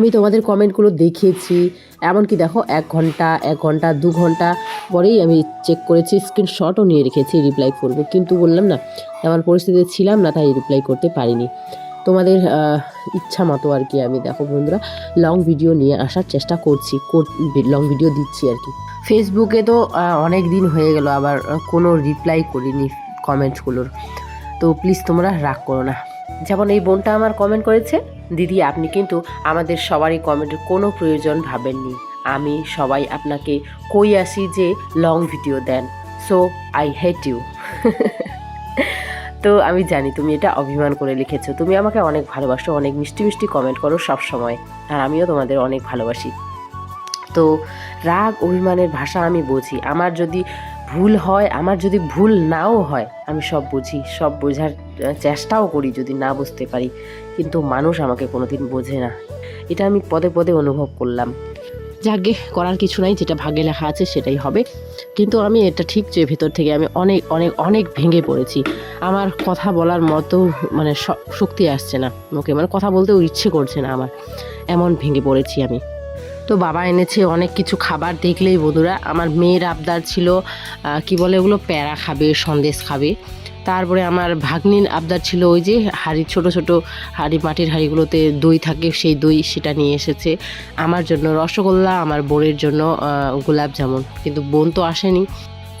আমি তোমাদের কমেন্টগুলো দেখেছি এমনকি দেখো, এক ঘণ্টা এক ঘণ্টা, দু ঘণ্টা পরেই আমি চেক করেছি স্ক্রিনশটও নিয়ে রেখেছি রিপ্লাই করব। কিন্তু বললাম না এমন পরিস্থিতিতে ছিলাম না, তাই রিপ্লাই করতে পারিনি। তোমাদের ইচ্ছা মতো আর কি আমি দেখো বন্ধুরা লং ভিডিও নিয়ে আসার চেষ্টা করছি লং ভিডিও দিচ্ছি আর কি। ফেসবুকে তো অনেক দিন হয়ে গেল, আবার কোনো রিপ্লাই করিনি কমেন্টগুলোর তো প্লিজ তোমরা রাগ করো না। যেমন এই বোনটা আমার কমেন্ট করেছে, দিদি, আপনি কিন্তু আমাদের সবারই কমেন্টের কোনো প্রয়োজন ভাবেননি। আমি সবাই আপনাকে কই আসি যে লং ভিডিও দেন। সো আই হেট ইউ তো আমি জানি তুমি এটা অভিমান করে লিখেছো। তুমি আমাকে অনেক ভালোবাসো, অনেক মিষ্টি মিষ্টি কমেন্ট করো সব সময় আর আমিও তোমাদের অনেক ভালোবাসি। তো রাগ, অভিমানের ভাষা আমি বুঝি। আমার যদি ভুল হয়, আমার যদি ভুল নাও হয়, আমি সব বুঝি, সব বোঝার চেষ্টাও করি যদি না বুঝতে পারি। কিন্তু মানুষ আমাকে কোনোদিন বোঝে না। এটা আমি পদে পদে অনুভব করলাম। যাকে করার কিছু নাই, যেটা ভাগ্যে লেখা আছে সেটাই হবে। কিন্তু আমি এটা ঠিক যে ভেতর থেকে আমি অনেক অনেক অনেক ভেঙে পড়েছি। আমার কথা বলার মতো মানে শক্তি আসছে না। ওকে মানে কথা বলতেও ইচ্ছে করছে না আমার। এমন ভেঙে পড়েছি আমি। তো বাবা এনেছে অনেক কিছু খাবার, দেখলেই বন্ধুরা। আমার মেয়ের আবদার ছিল কি বলে ওগুলো প্যারা খাবে, সন্দেশ খাবে। তারপরে আমার ভাগ্নির আবদার ছিল ওই যে, হাড়ি, ছোট ছোট হাড়ি, মাটির হাড়িগুলোতে দই থাকে, সেই দই সেটা নিয়ে এসেছে। আমার জন্য রসগোল্লা, আমার বোনের জন্য গোলাপ জামুন। কিন্তু বোন তো আসেনি।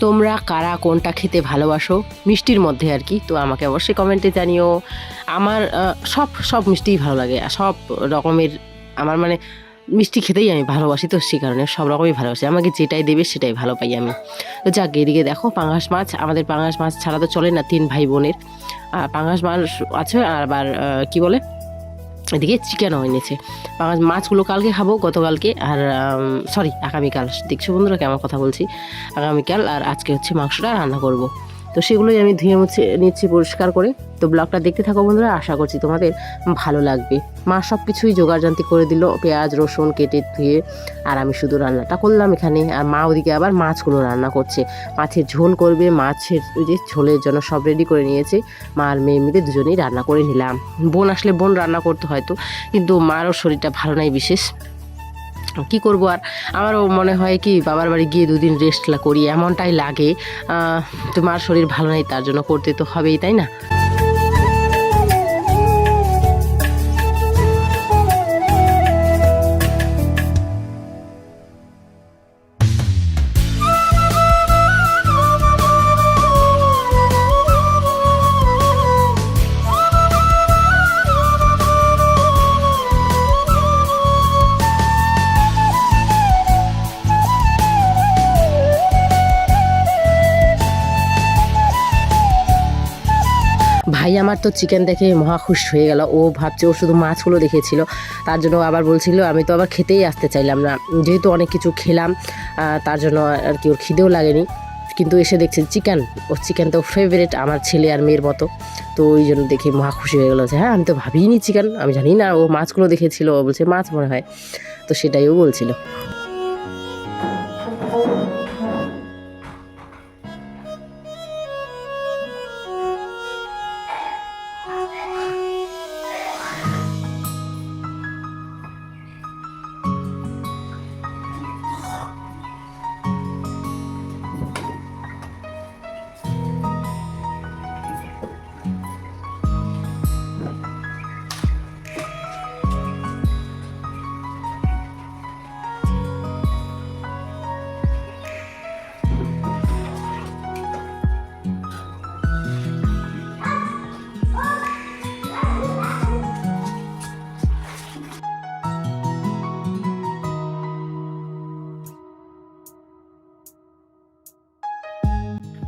তোমরা কারা, কোনটা খেতে ভালোবাসো? মিষ্টির মধ্যে আর কি। তো আমাকে অবশ্যই কমেন্টে জানিও। আমার সব সব মিষ্টিই ভালো লাগে। সব রকমের, আমার মানে মিষ্টি খেতেই আমি ভালোবাসি তো সেই কারণে সব রকমই ভালোবাসি। আমাকে যেটাই দেবে সেটাই ভালো পাই আমি। তো যাক, এদিকে দেখো পাঙাশ মাছ, আমাদের পাঙাশ মাছ ছাড়া তো চলে না তিন ভাই বোনের। আর পাঙাশ মাছ আছে, আর আবার কি বলে? এদিকে চিকেনও এনেছে। পাঙাশ মাছগুলো কালকে খাব, গতকালকে, আর সরি আগামীকাল। দেখছ বন্ধুরা কেমন কথা বলছি? আগামীকাল, আর আজকে হচ্ছে মাংসটা রান্না করব। তো সেগুলোই আমি ধুয়ে মুছে নিচ্ছি পরিষ্কার করে। তো ব্লগটা দেখতে থাকো বন্ধুরা, আশা করছি তোমাদের ভালো লাগবে। মা সব কিছুই জোগাড়জান্তি করে দিল, পেঁয়াজ, রসুন কেটে ধুয়ে, আর আমি শুধু রান্নাটা করলাম এখানে। আর মা ওদিকে আবার মাছগুলো রান্না করছে। মাছের ঝোল করবে, মাছের ওই যে ঝোলের জন্য সব রেডি করে নিয়েছে। মা আর মেয়ে মিলে দুজনেই রান্না করে নিলাম। বোন আসলে বোন রান্না করতে হয়তো, কিন্তু মারও শরীরটা ভালো নাই বিশেষ। কি করব আর? আমারও মনে হয় কি, বাবার বাড়ি গিয়ে দুদিন রেস্ট করি, এমনটাই লাগে। তোমার শরীর ভালো নাই, তার জন্য করতে তো হবেই, তাই না? আমার তো চিকেন দেখে মহা খুশ হয়ে গেল। ও ভাবছে ও শুধু মাছগুলো দেখেছিল। তার জন্য আবার বলছিল, আমি তো আবার খেতেই আসতে চাইলাম না। যেহেতু অনেক কিছু খেলাম তার জন্য আর কি ওর খিদেও লাগেনি। কিন্তু এসে দেখছে চিকেন ও চিকেন তো ফেভারিট আমার ছেলে আর মেয়ের মতো। তো ওই জন্য দেখে মহা খুশি হয়ে গেলো যে হ্যাঁ আমি তো ভাবিনি চিকেন আমি জানি না, ও মাছগুলো দেখেছিল। ও বলছে, মাছ মনে হয়। তো সেটাই ও বলছিল।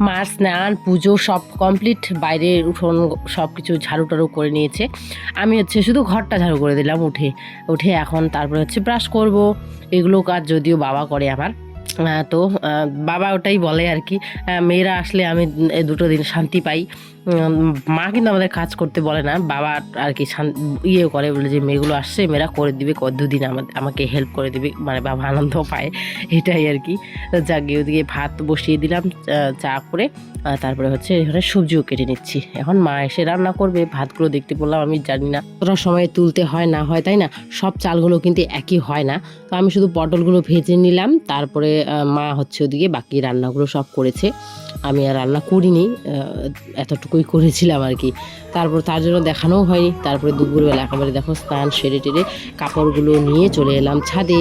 মার স্নান, পুজো সব কমপ্লিট বাইরে উঠোন সব কিছু ঝাড়ু টাড়ু করে নিয়েছে। আমি হচ্ছে শুধু ঘরটা ঝাড়ু করে দিলাম উঠে। উঠে এখন তারপরে হচ্ছে ব্রাশ করব। এগুলো কাজ যদিও বাবা করে আমার। তো বাবা ওটাই বলে আর কি। মেয়েরা আসলে আমি দুটো দিন শান্তি পাই। মা কিন্তু আমাদের কাজ করতে বলে না। বাবা আর কি ইয়ে করে, বলে যে মেয়েগুলো আসছে, মেয়েরা করে দিবে দুদিন আমাকে হেল্প করে দিবে। মানে বাবা আনন্দ পায়, এটাই আর কি। তো যাক, গিয়ে ওদিকে ভাত বসিয়ে দিলাম, চা- চা করে। তারপরে হচ্ছে এখানে সবজিও কেটে নিচ্ছি। এখন মা এসে রান্না করবে, ভাতগুলো দেখতে বললাম, আমি জানি না কতটা সময় তুলতে হয়, না হয়, তাই না? সব চালগুলো কিন্তু একই হয় না। তো আমি শুধু পটলগুলো ভেজে নিলাম, তারপরে মা হচ্ছে ওদিকে বাকি রান্নাগুলো সব করেছে। আমি আর রান্না করিনি এতটুকুই করেছিলাম আর কি। তারপর তার জন্য দেখানোও হয়নি। তারপরে দুপুরবেলা একেবারে দেখো স্নান সেরে টেরে কাপড়গুলো নিয়ে চলে এলাম ছাদে।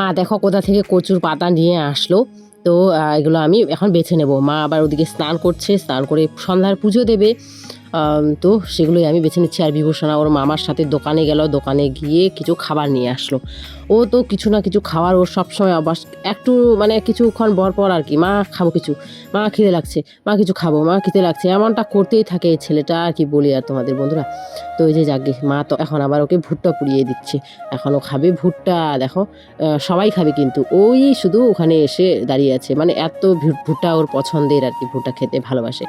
মা দেখো কোথা থেকে কচুর পাতা নিয়ে আসলো। তো এগুলো আমি এখন বেছে নেব। মা আবার ওদিকে স্নান করছে, স্নান করে সন্ধ্যার পুজো দেবে। তো সেগুলোই আমি বেছে নিচ্ছি। আর বিভূষণা, ওর মামার সাথে দোকানে গেল, দোকানে গিয়ে কিছু খাবার নিয়ে আসলো। ও তো কিছু না কিছু খাওয়ার ওর সবসময় আবার একটু মানে কিছুক্ষণ পর পর আর কি, মা, খাব কিছু। মা, খিদে লাগছে। মা, কিছু খাব। মা, খিদে লাগছে। এমনটা করতেই থাকে এই ছেলেটা, আর কি বলি আর তোমাদের বন্ধুরা। তো ওই যে যাকে মা তো এখন আবার ওকে ভুট্টা পুড়িয়ে দিচ্ছে। এখন ও খাবে ভুট্টা, দেখো সবাই খাবে কিন্তু। ওই শুধু ওখানে এসে দাঁড়িয়ে আছে। মানে এত ভুট্টা ওর পছন্দের আর কি, ভুট্টা খেতে ভালোবাসে।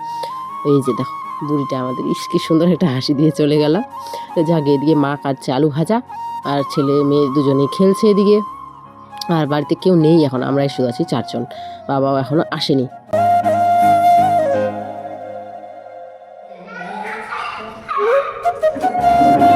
এই যে দেখো। বুড়িটা আমাদের, ইস, কি সুন্দর একটা হাসি দিয়ে চলে গেল। যাকে, এদিকে মা কাটছে আলু ভাজা, আর ছেলে মেয়ে দুজনেই খেলছে এদিকে। আর বাড়িতে কেউ নেই এখন, আমরাই শুধু আছি চারজন, বাবাও এখনও আসেনি। Thank